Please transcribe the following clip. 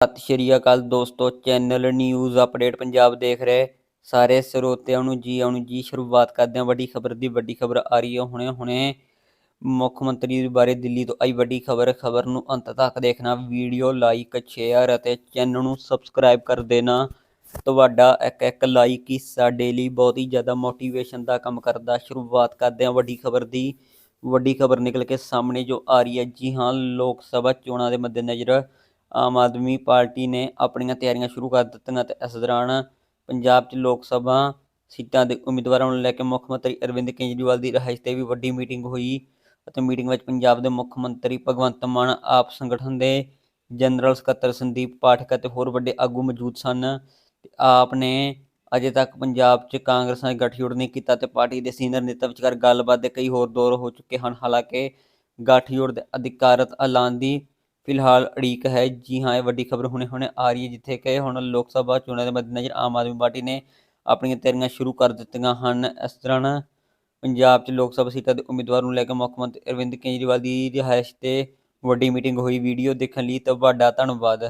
ਸਤਿ ਸ਼੍ਰੀ ਅਕਾਲ ਦੋਸਤੋ, channel news update Punjab ਦੇਖ ਰਹੇ ਸਾਰੇ ਸਰੋਤਿਆਂ ਨੂੰ ਜੀ ਆਉਣ ਜੀ ਸ਼ੁਰੂਆਤ ਕਰਦੇ ਹਾਂ। ਵੱਡੀ ਖਬਰ ਦੀ ਵੱਡੀ ਖਬਰ ਆ ਰਹੀ ਹੈ ਹੁਣੇ ਹੁਣੇ। ਮੁੱਖ ਮੰਤਰੀ ਬਾਰੇ ਦਿੱਲੀ ਤੋਂ ਆਈ ਵੱਡੀ ਖਬਰ ਖਬਰ ਨੂੰ ਅੰਤ ਤੱਕ ਦੇਖਣਾ। ਵੀਡੀਓ ਲਾਈਕ, ਸ਼ੇਅਰ ਅਤੇ ਚੈਨਲ ਨੂੰ ਸਬਸਕ੍ਰਾਈਬ ਕਰ ਦੇਣਾ। ਤੁਹਾਡਾ ਇੱਕ ਇੱਕ ਲਾਈਕ ਹੀ ਸਾਡੇ ਲਈ ਬਹੁਤ ਹੀ ਜ਼ਿਆਦਾ ਮੋਟੀਵੇਸ਼ਨ ਦਾ ਕੰਮ ਕਰਦਾ। ਸ਼ੁਰੂਆਤ ਕਰਦੇ ਹਾਂ ਵੱਡੀ ਖਬਰ ਦੀ। ਵੱਡੀ ਖਬਰ ਨਿਕਲ ਕੇ ਸਾਹਮਣੇ ਜੋ ਆ ਰਹੀ ਹੈ, ਜੀ ਹਾਂ, ਲੋਕ ਸਭਾ ਚੋਣਾਂ ਦੇ ਮੱਦੇਨਜ਼ਰ ਆਮ ਆਦਮੀ ਪਾਰਟੀ ਨੇ ਆਪਣੀਆਂ ਤਿਆਰੀਆਂ ਸ਼ੁਰੂ ਕਰ ਦਿੱਤੀਆਂ ਤੇ ਇਸ ਦੌਰਾਨ ਪੰਜਾਬ 'ਚ ਲੋਕ ਸਭਾ ਸੀਟਾਂ ਦੇ ਉਮੀਦਵਾਰਾਂ ਨੂੰ ਲੈ ਕੇ ਮੁੱਖ ਮੰਤਰੀ ਅਰਵਿੰਦ ਕੇਜਰੀਵਾਲ ਦੀ ਰਿਹਾਇਸ਼ ਤੇ ਵੀ ਵੱਡੀ ਮੀਟਿੰਗ ਹੋਈ ਅਤੇ ਮੀਟਿੰਗ ਵਿੱਚ ਪੰਜਾਬ ਦੇ ਮੁੱਖ ਮੰਤਰੀ ਭਗਵੰਤ ਮਾਨ, ਆਪ ਸੰਗਠਨ ਦੇ ਜਨਰਲ ਸਕੱਤਰ ਸੰਦੀਪ ਪਾਠਕ ਅਤੇ ਹੋਰ ਵੱਡੇ ਆਗੂ ਮੌਜੂਦ ਸਨ। ਆਪ ਨੇ ਅਜੇ ਤੱਕ ਪੰਜਾਬ 'ਚ ਕਾਂਗਰਸ ਨਾਲ ਗੱਠਜੋੜ ਨਹੀਂ ਕੀਤਾ ਤੇ ਪਾਰਟੀ ਦੇ ਸੀਨੀਅਰ ਨੇਤਾ ਵਿਚਕਾਰ ਗੱਲਬਾਤ ਦੇ ਕਈ ਹੋਰ ਦੌਰ ਹੋ ਚੁੱਕੇ ਹਨ। ਹਾਲਾਂਕਿ ਗੱਠਜੋੜ ਦੇ ਅਧਿਕਾਰਤ ਐਲਾਨ ਦੀ ਫਿਲਹਾਲ ਅੜੀਕ ਹੈ। ਜੀ ਹਾਂ, ਇਹ ਵੱਡੀ ਖਬਰ ਹੁਣੇ ਹੁਣੇ ਆ ਰਹੀ ਹੈ, ਜਿੱਥੇ ਕਿ ਹੁਣ ਲੋਕ ਸਭਾ ਚੋਣਾਂ ਦੇ ਮੱਦੇਨਜ਼ਰ ਆਮ ਆਦਮੀ ਪਾਰਟੀ ਨੇ ਆਪਣੀਆਂ ਤਿਆਰੀਆਂ ਸ਼ੁਰੂ ਕਰ ਦਿੱਤੀਆਂ ਹਨ। ਇਸ ਦੌਰਾਨ ਪੰਜਾਬ 'ਚ ਲੋਕ ਸਭਾ ਸੀਟਾਂ ਦੇ ਉਮੀਦਵਾਰ ਨੂੰ ਲੈ ਕੇ ਮੁੱਖ ਮੰਤਰੀ ਅਰਵਿੰਦ ਕੇਜਰੀਵਾਲ ਦੀ ਰਿਹਾਇਸ਼ ਤੇ ਵੱਡੀ ਮੀਟਿੰਗ ਹੋਈ। ਵੀਡੀਓ ਦੇਖਣ ਲਈ ਤੁਹਾਡਾ ਧੰਨਵਾਦ।